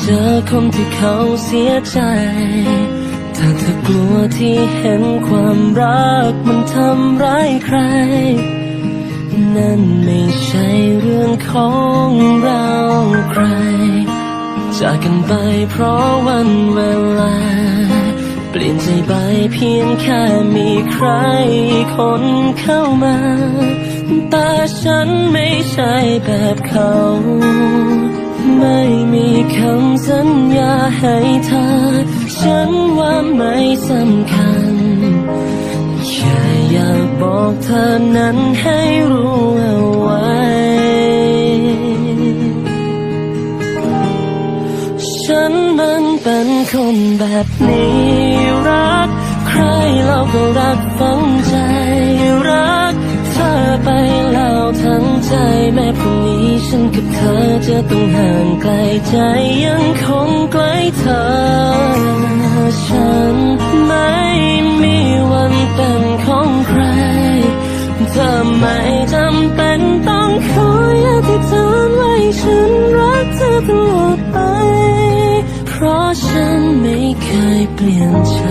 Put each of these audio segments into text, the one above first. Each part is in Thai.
เจอคนที่เขาเสียใจ ถ้าเธอกลัวที่เห็นความรักมันทำร้ายใคร นั่นไม่ใช่เรื่องของเราใคร จากกันไปเพราะวันเวลา เปลี่ยนใจไปเพียงแค่มีใครคนเข้ามา แต่ฉันไม่ใช่แบบเขา ไม่มีคำสัญญาให้เธอ ฉันว่าไม่สำคัญแค่อยากบอกเธอนั้นให้รู้เอาไว้ ฉันมันเป็นคนแบบนี้รัก ใครเราก็รักฝังใจ ใจแม้พรุ่งนี้ฉันกับเธอจะต้องห่างไกลใจยังคงใกล้เธอ ฉันไม่มีวันเป็นของใคร เธอไม่จำเป็นต้องคอยอธิษฐานไว้ฉันรักเธอตลอดไป เพราะฉันไม่เคยเปลี่ยนใจ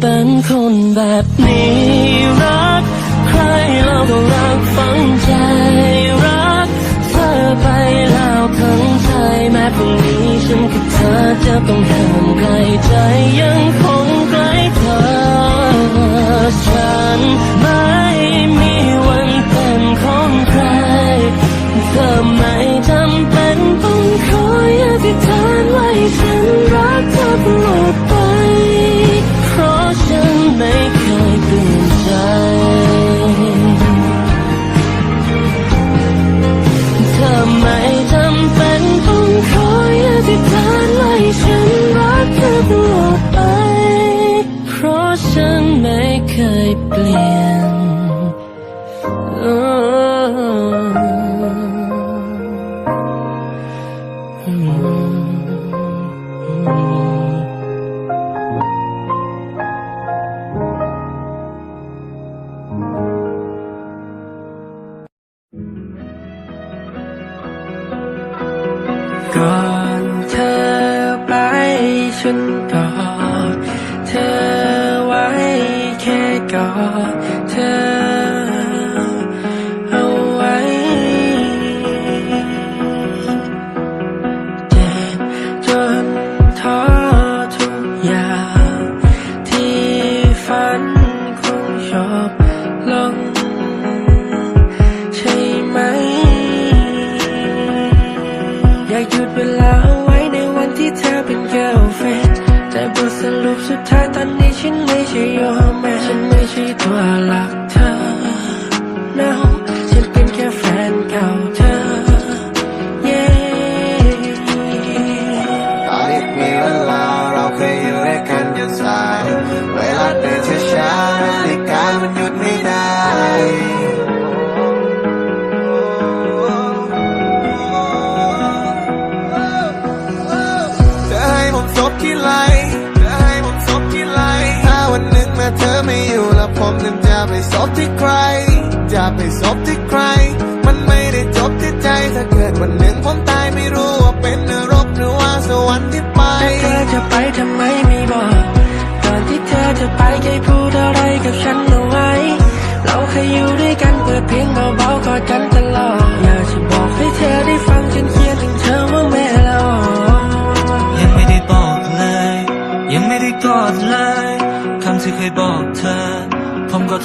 เป็นคนแบบนี้ รักใครเราก็รักฝังใจ รักเธอไปแล้วทั้งใจแม้พรุ่งนี้ฉันกับเธอจะต้องห่างไกลใจยังคงใกล้เธอ ฉันไม่มีวันเป็นของใคร เธอไม่จำ เธอเอาไว้ เจ็บจนท้อทุกอย่าง ที่ฝันคงชอบลงใช่ไหม อยากหยุดเวลาเอาไว้ในวันที่เธอเป็น girlfriend แต่บทสรุปสุดท้าย ผมนั้นจะไปสบที่ใคร จะไปสบที่ใคร มันไม่ได้จบที่ใจถ้าเกิดวันหนึ่งผมตายไม่รู้ว่าเป็นนรกหรือว่าสวรรค์ที่ไปแต่เธอจะไปทำไมไม่บอกก่อนที่เธอจะไปเคยพูดอะไรกับฉันเอาไว้ เราเคยอยู่ด้วยกันเปิดเพลงเบาๆกอดกัน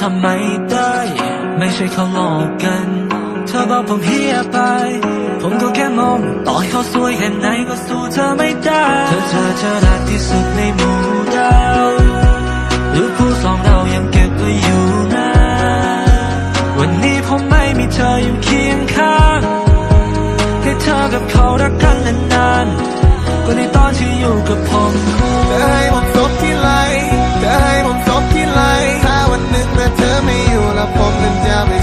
ทำไมได้ ไม่ใช่เขาหลอกกัน เธอบอกผมเฮียไป ผมก็แค่มองต่อให้เขาสวยแค่ไหนก็สู้เธอไม่ได้ เธอเธอเธอรักที่สุดในหมู่ดาวหรือคู่สองเรายังเก็บไว้อยู่นะ วันนี้ผมไม่มีเธออยู่เคียงข้าง ให้เธอกับเขารักกันนานกว่าในตอนที่อยู่กับผมเคย แล้ว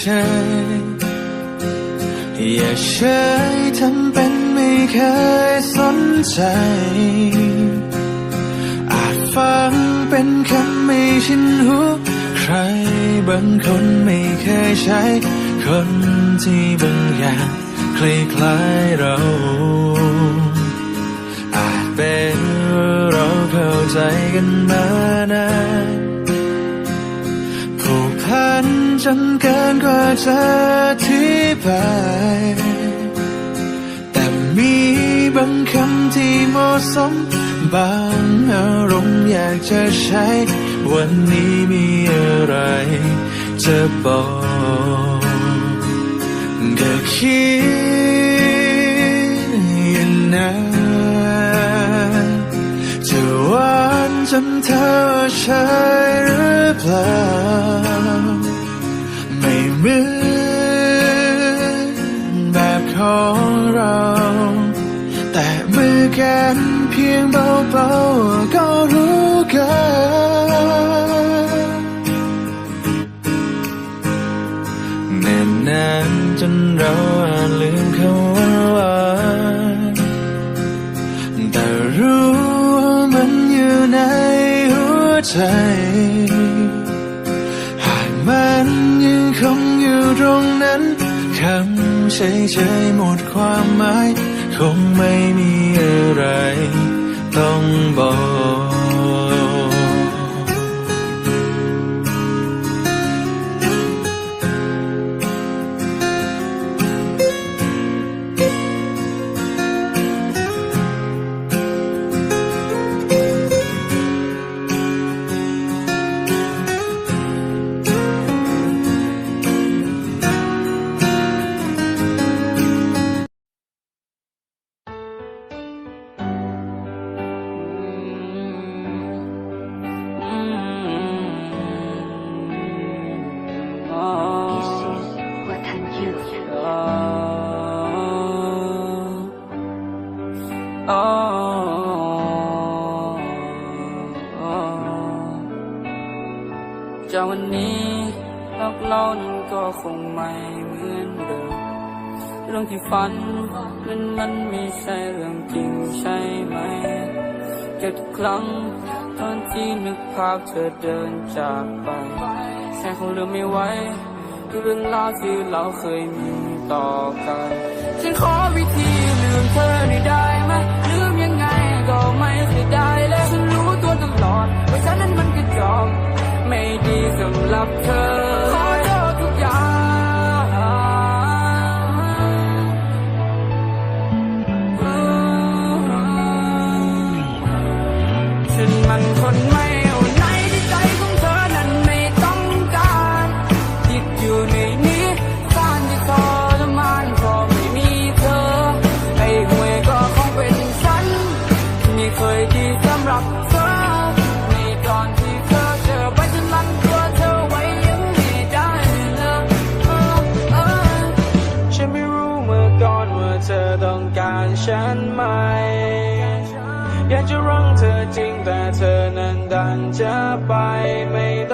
เฉยอย่าเฉยทำเป็นไม่เคยสนใจ อาจฟังเป็นคำไม่ชินหูใครบางคนไม่เคยใช้ คนที่บางอย่างคล้ายๆเรา อาจเป็นเราเข้าใจกันมานานผูกพัน นเกินกว่าจะอธิบายแต่มีบางคำที่เหมาะสม บางอารมณ์อยากจะใช้ วันนี้มีอะไรจะบอกก็คิดอย่างนั้นจะหวานจนเธอใช่หรือเปล่า ในหัวใจ หากมันยังคงอยู่ตรงนั้นคำเฉยๆหมดความหมาย คงไม่มีอะไรต้องบอก คงไม่เหมือนเดิม เรื่องที่ฝันนั้นมันไม่ใช่เรื่องจริงใช่ไหมเจ็ดครั้งตอนที่นึกภาพเธอเดินจากไปแค่คงลืมไม่ไหวเรื่องราวที่เราเคยมีต่อกัน ฉันขอวิธีลืมเธอได้ไหมลืมยังไงก็ไม่เคยได้แล้วฉันรู้ตัวตลอดว่าฉันนั้นมันกระจอกไม่ดีสำหรับเธอ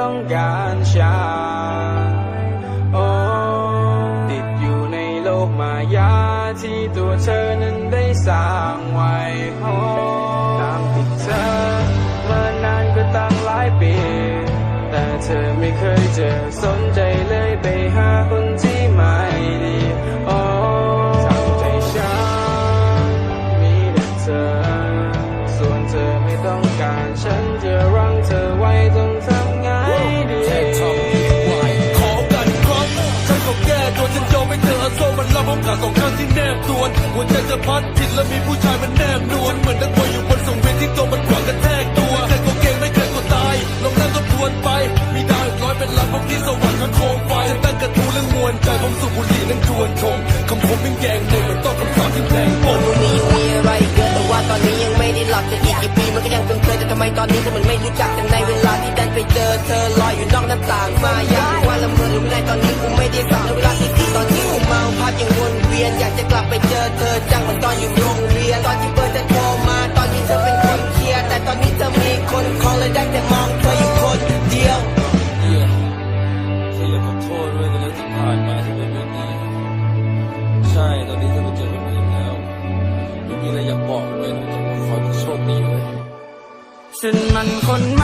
ต้องการฉันโอ้ติดอยู่ในโลกมายาที่ตัวเธอนั้นได้สร้างไว้โอ้ตามติดเธอมานานก็ตั้งหลายปี แต่เธอไม่เคยเจอสนใจเลย มันรับผมขาสองข้างที่แนบตัวนหัวใจจะพัดผิดแล้วมีผู้ชายมันแนบนวลเหมือนนักมวยอยู่บนสังเวียนที่ตัวมันขวางกระแทกตัวแต่ก็เก่งไม่เคยก็ตายลองนั่งทบทวนไป มีดาวอีกร้อยเป็นล้านพวกที่สว่างจนโคมไฟฉันตั้งกระทู้เรื่องมวลใจผมสูบบุหรี่นั่งชวนชมคำผมเป็นแกงเลยเหมือนต้องคำสาปที่แทงปมวันนี้มีอะไรเกิดแต่ว่าตอนนี้ยังไม่ได้หลับจะอีกกี่ปีมันก็ยังเป็นเคยแต่ทำไมตอนนี้เธอมันไม่รู้จักแต่ในเวลาที่ดันไปเจอเธอลอยอยู่นอกหน้าต่า ตอนอยู่โรงเรียนตอนที่เบอร์จะโทรมาตอนนี้เธอเป็นคนเคลียร์แต่ตอนนี้เธอมีคนคอเลยได้แต่มองเธออยู่คนเดียวเหี้ยแค่อยากขอโทษด้วยกับเรื่องที่ผ่านมาที่เป็นแบบนี้ใช่ตอนนี้เธอมาเจอคนอื่นแล้วไม่มีอะไรอยากบอกเลยนอกจากว่าขอให้โชคดีเว้ยฉันมันคนไม่